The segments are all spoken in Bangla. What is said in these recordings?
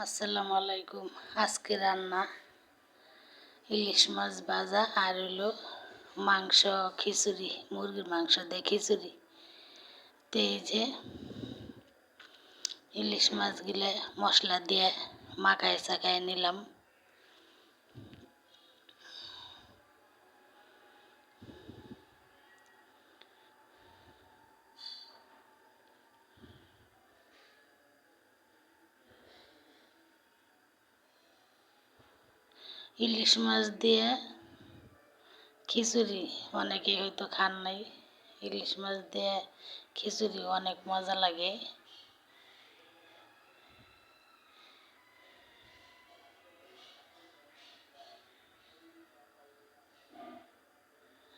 আসসালামু আলাইকুম। আজকে রান্না ইলিশ মাছ ভাজা আর হলো মাংস খিচুড়ি, মুরগির মাংস দিয়ে খিচুড়ি। তো এই যে ইলিশ মাছগুলো মশলা দিয়ে মাখায় চাকায় নিলাম। ইলিশ মাছ দিয়ে খিচুড়ি অনেকে হয়তো খান নাই। ইলিশ মাছ দিয়ে খিচুড়ি অনেক মজা লাগে।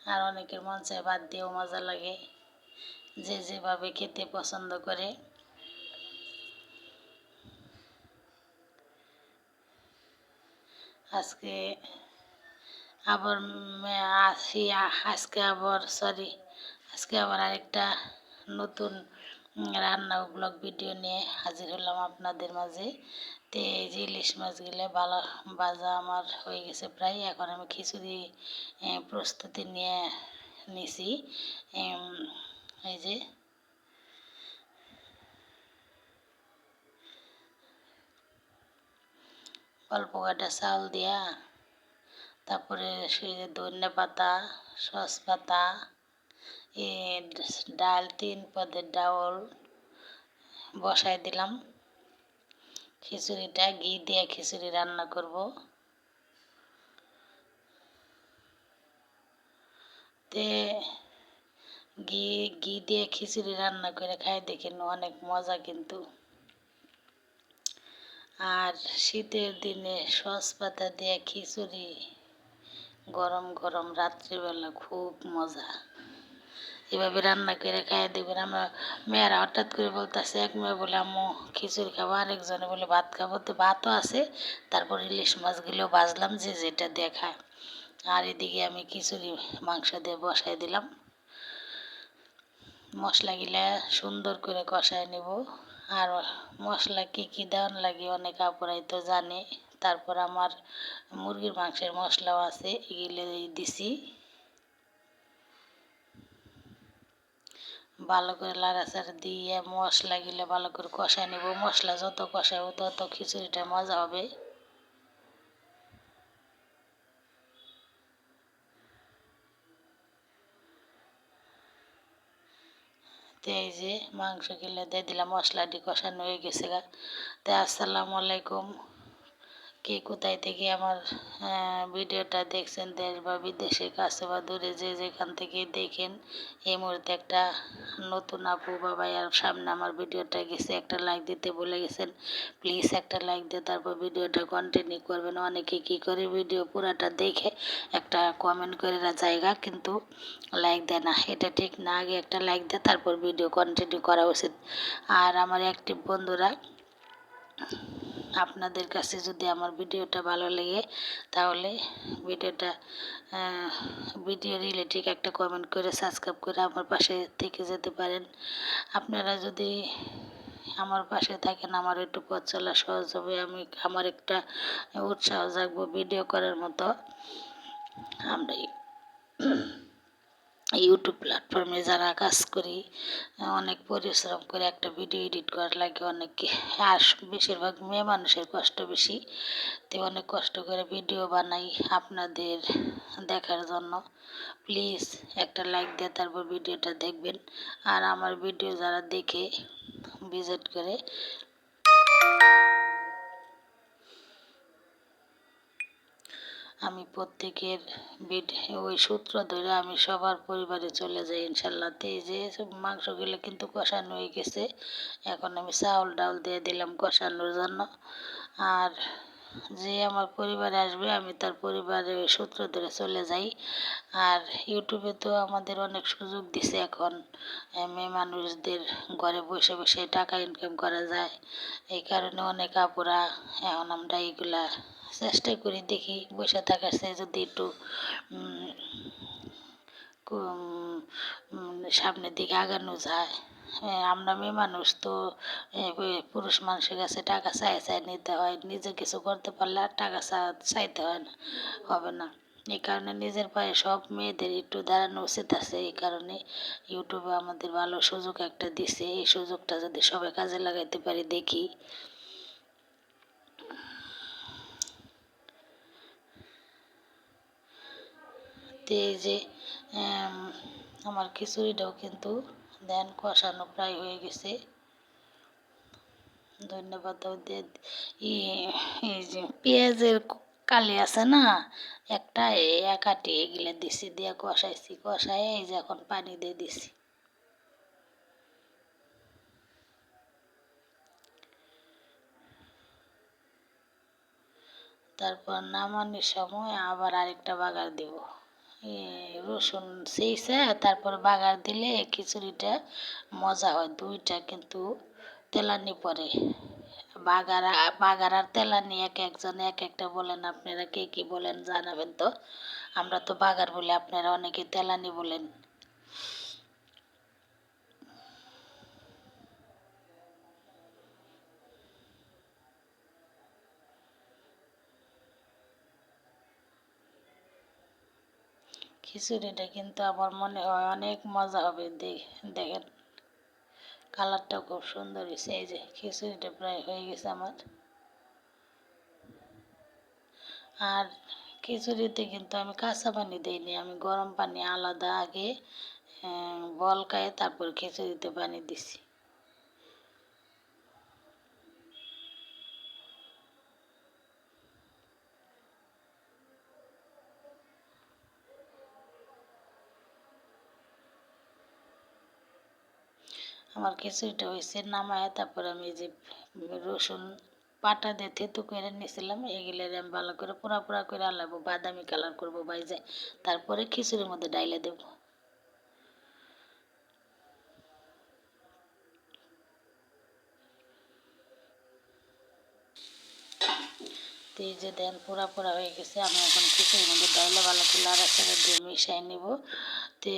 আর অনেকের মন চায় ভাত দিয়েও মজা লাগে। যে যেভাবে খেতে পছন্দ করে। আজকে আবার আসি, আজকে আবার সরি আজকে আবার আরেকটা নতুন রান্না ব্লগ ভিডিও নিয়ে হাজির হলাম আপনাদের মাঝে। তো এই যে ইলিশ মাছগুলো ভালো বাজা আমার হয়ে গেছে প্রায়, এখন আমি খিচুড়ি প্রস্তুতি নিয়ে নিছি। এই যে অল্প কটা চাউল দিয়া, তারপরে সে ধনে পাতা, সস পাতা ডাল, তিন পদের ডাউল বসাই দিলাম। খিচুড়িটা ঘি দিয়ে খিচুড়ি রান্না করব। তে ঘি ঘি দিয়ে খিচুড়ি রান্না করে খাই দেখেন অনেক মজা কিন্তু। আর শীতের দিনে সস পাতা দিয়ে খিচুড়ি, গরম গরম রাত্রিবেলা খুব মজা। এভাবে রান্না করে খাইয়ে দেবেন আমরা মেয়েরা হঠাৎ করে বলতেছে, এক মেয়ে বলে, আম্মু, খিচুড়ি খাব। আরেকজনে বলে, ভাত খাব? তো ভাতও আছে। তারপর ইলিশ মাছগুলো বাজলাম যে যেটা দেখায় আর এদিকে আমি খিচুড়ি মাংস দিয়ে বসাই দিলাম। মশলাগুলা সুন্দর করে কষায় নেব। আর মশলা কী কী দেওয়ান লাগে অনেক আপুরাই তো জানে। তারপর আমার মুরগির মাংসের মশলাও আছে, এগুলো দিছি। ভালো করে লাড়াচাড়া দিয়ে মশলা মশলাগুলো ভালো করে কষায় নেব। মশলা যত কষাবো তত খিচুড়িটা মজা হবে। তো যে মাংস কিলে দিয়ে দিলাম মশলাটি কষানো হয়ে গেছে গা। তো আসসালামু আলাইকুম। কে কোথায় থেকে আমার ভিডিওটা দেখছেন দেশ বা বিদেশের কাছে বা দূরে যে যেখান থেকে দেখেন, এই মুহূর্তে একটা নতুন আপু বা ভাইয়ার সামনে আমার ভিডিওটা গেছে, একটা লাইক দিতে বলে গেছেন প্লিজ একটা লাইক দিয়ে তারপর ভিডিওটা কন্টিনিউ করবেন। অনেকে কি করে ভিডিও পুরাটা দেখে একটা কমেন্ট করে জায়গা কিন্তু লাইক দেয় না। এটা ঠিক না, আগে একটা লাইক দেয় তারপর ভিডিও কন্টিনিউ করা উচিত। আর আমার অ্যাক্টিভ বন্ধুরা আপনাদের কাছে যদি আমার ভিডিওটা ভালো লাগে, তাহলে ভিডিওটা ভিডিও রিলেটিভ একটা কমেন্ট করে সাবস্ক্রাইব করে আমার পাশে থেকে যেতে পারেন। আপনারা যদি আমার পাশে থাকেন, আমার একটু পথ চলা সহজ হবে, আমি, আমার একটা উৎসাহ জাগবো ভিডিও করার মতো। আমরা ইউটিউব প্ল্যাটফর্মে যারা কাজ করি, অনেক পরিশ্রম করে একটা ভিডিও এডিট করার লাগে অনেক আর বেশিরভাগ মেয়ে মানুষের কষ্ট বেশি, তো অনেক কষ্ট করে ভিডিও বানাই আপনাদের দেখার জন্য। প্লিজ একটা লাইক দিয়ে তারপর ভিডিওটা দেখবেন। আর আমার ভিডিও যারা দেখে ভিজিট করে আমি প্রত্যেকের বিড ওই সূত্র ধরে আমি সবার পরিবারে চলে যাই, ইনশাল্লাহ। এই যে মাংসগুলো কিন্তু কষানো হয়ে গেছে, এখন আমি চাউল ডাউল দিয়ে দিলাম কষানোর জন্য। আর যে আমার পরিবারে আসবে, আমি তার পরিবারে ওই সূত্র ধরে চলে যাই। আর ইউটিউবে তো আমাদের অনেক সুযোগ দিছে এখন মেয়ে মানুষদের ঘরে বসে বসে টাকা ইনকাম করা যায়। এই কারণে অনেক আপুরা, এখন আমরা এইগুলা চেষ্টা করি দেখি বসে থাকার চেয়ে যদি একটু সামনের দিকে আগানো যায়। হ্যাঁ, আমরা মেয়ে মানুষ তো পুরুষ মানুষের কাছে টাকা চাই চাই নিতে হয়। নিজে কিছু করতে পারলে আর টাকা চাইতে হয় না হবে না। এই কারণে নিজের পায়ে সব মেয়েদের একটু দাঁড়ানো উচিত আছে। এই কারণে ইউটিউবে আমাদের ভালো সুযোগ একটা দিছে। এই সুযোগটা যদি সবাই কাজে লাগাইতে পারি দেখি। তো এই যে আমার খিচুড়িটাও কিন্তু দেন কষানো প্রায় হয়ে গেছে। ধন্যবাদ এই যে পেঁয়াজের কালি আছে না, একটা একাটি এগুলো দিছি, দিয়ে কষাইছি কষাই এই যে এখন পানি দিয়ে দিছি। তারপর নামানোর সময় আবার আরেকটা বাগার দেব। রসুন সেইসা তারপর বাগার দিলে খিচুড়িটা মজা হয়, দুইটা কিন্তু তেলানি পরে। বাগার বাগার আর তেলানি এক একজন এক একটা বলেন, আপনারা কে কি বলেন জানাবেন তো। আমরা তো বাগার বলে, আপনারা অনেকে তেলানি বলেন। খিচুড়িটা কিন্তু আমার মনে হয় অনেক মজা হবে। দেখেন কালারটা খুব সুন্দর হয়েছে। এই যে, খিচুড়িটা প্রায় হয়ে গেছে আমার। আর খিচুড়িতে কিন্তু আমি কাঁচা পানি দিইনি, আমি গরম পানি আলাদা আগে বল খাই তারপর খিচুড়িতে পানি দিছি। আমার খিচুড়িটা হয়েছে, নামায় তারপর আমি যে রসুন পাটা দিয়ে থেতু করে নিয়েছিলাম, এগুলো আমি ভালো করে পোড়া পোড়া করে আলাবো বাদামি কালার করব বাইজে তারপরে খিচুড়ির মধ্যে ডাইলে দেব। এই যে দেন, পোড়া পোড়া হয়ে গেছে, আমি এখন খিচুড়ির মধ্যে ডাইলে ভালো করে লাড়া দিয়ে মিশাই নেব। তে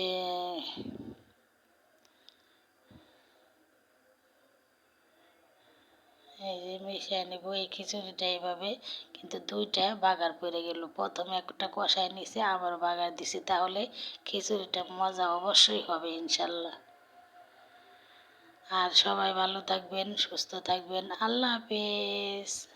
এই যে মিশিয়ে নেব, এই খিচুড়িটা এইভাবে কিন্তু দুইটা বাগার পড়ে গেল। প্রথমে একটা কষায় নিছে, আবার বাগার দিছি। তাহলে খিচুড়িটা মজা অবশ্যই হবে, ইনশাল্লাহ। আর সবাই ভালো থাকবেন, সুস্থ থাকবেন। আল্লাহ হাফেজ।